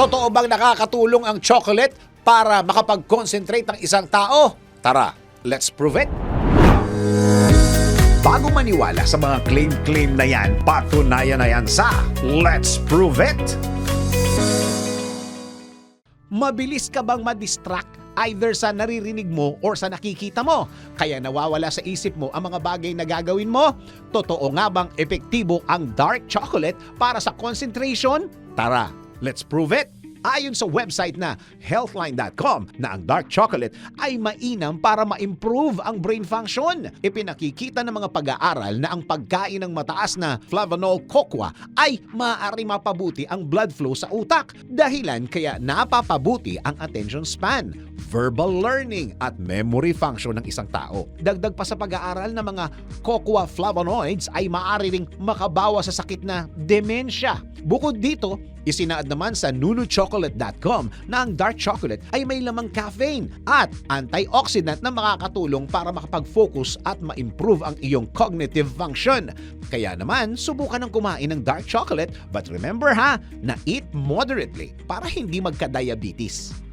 Totoo bang nakakatulong ang chocolate para makapag-concentrate ang isang tao? Tara, let's prove it. Bago maniwala sa mga claim-claim na yan, patunayan na yan sa Let's Prove It! Mabilis ka bang madistract either sa naririnig mo or sa nakikita mo? Kaya nawawala sa isip mo ang mga bagay na gagawin mo? Totoo nga bang epektibo ang dark chocolate para sa concentration? Tara, let's prove it! Ayon sa website na healthline.com na ang dark chocolate ay mainam para ma-improve ang brain function. Ipinakikita ng mga pag-aaral na ang pagkain ng mataas na flavanol cocoa ay maaari mapabuti ang blood flow sa utak. Dahilan kaya napapabuti ang attention span, verbal learning at memory function ng isang tao. Dagdag pa sa pag-aaral na mga cocoa flavonoids ay maaari ring makabawa sa sakit na demensya. Bukod dito, Isinaad naman sa nunuchocolate.com na ang dark chocolate ay may lamang caffeine at antioxidant na makakatulong para makapag-focus at ma-improve ang iyong cognitive function. Kaya naman, subukan ng kumain ng dark chocolate but remember ha, na eat moderately para hindi magka-diabetes.